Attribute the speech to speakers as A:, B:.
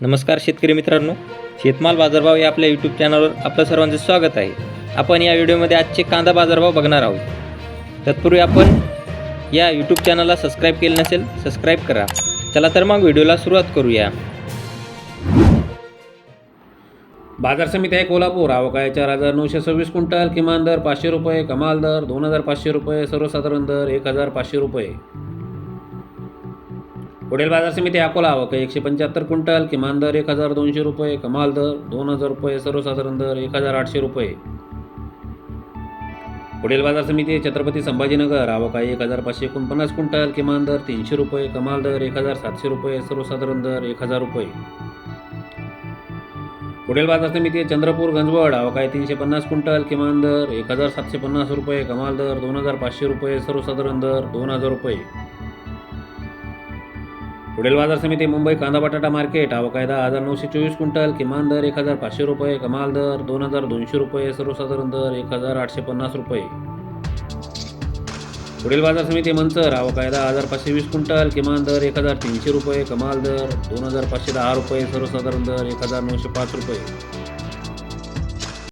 A: नमस्कार शेतकरी मित्रांनो. शेतमाल बाजारभाव या आपल्या यूट्यूब चॅनलवर आपलं सर्वांचं स्वागत आहे. आपण या व्हिडिओमध्ये आजचे कांदा बाजारभाव बघणार आहोत. तत्पूर्वी आपण या यूट्यूब चॅनलला सबस्क्राईब केलं नसेल सबस्क्राईब करा. चला तर मग व्हिडिओला सुरुवात करूया.
B: बाजार समिती आहे कोल्हापूर. आवक चार हजार नऊशे सव्वीस क्विंटल किमान दर पाचशे रुपये कमाल दर दोन हजार पाचशे रुपये सर्वसाधारण दर एक हजार पाचशे रुपये. पुढील बाजार समिती अकोला आवक एकशे पंच्याहत्तर क्विंटल किमान दर एक हजार दोनशे रुपये कमाल दर दोन हजार रुपये सर्वसाधारण दर एक हजार आठशे रुपये. पुढील बाजार समिती छत्रपती संभाजीनगर आवक आहे एक हजार पाचशे एकोणपन्नास क्विंटल किमान दर तीनशे रुपये कमाल दर एक हजार सातशे रुपये सर्वसाधारण दर एक हजार रुपये. पुढील बाजार समिती चंद्रपूर गंजवड आवक आहे तीनशे पन्नास क्विंटल किमान दर एक हजार सातशे पन्नास रुपये कमाल दर दोन हजार पाचशे रुपये सर्वसाधारण दर दोन हजार रुपये. पुढील बाजार समिती मुंबई कांदा बटाटा मार्केट आवकायदा हजार नऊशे चोवीस क्विंटल किमान दर एक हजार पाचशे रुपये कमाल दर दोन हजार दोनशे रुपये सर्वसाधारण दर एक हजार आठशे पन्नास रुपये. पुढील बाजार समिती मंचर आवक आहे हजार पाचशे वीस क्विंटल किमान दर एक हजार तीनशे रुपये कमाल दर दोन हजार पाचशे दहा रुपये सर्वसाधारण दर एक हजार नऊशे पाच रुपये.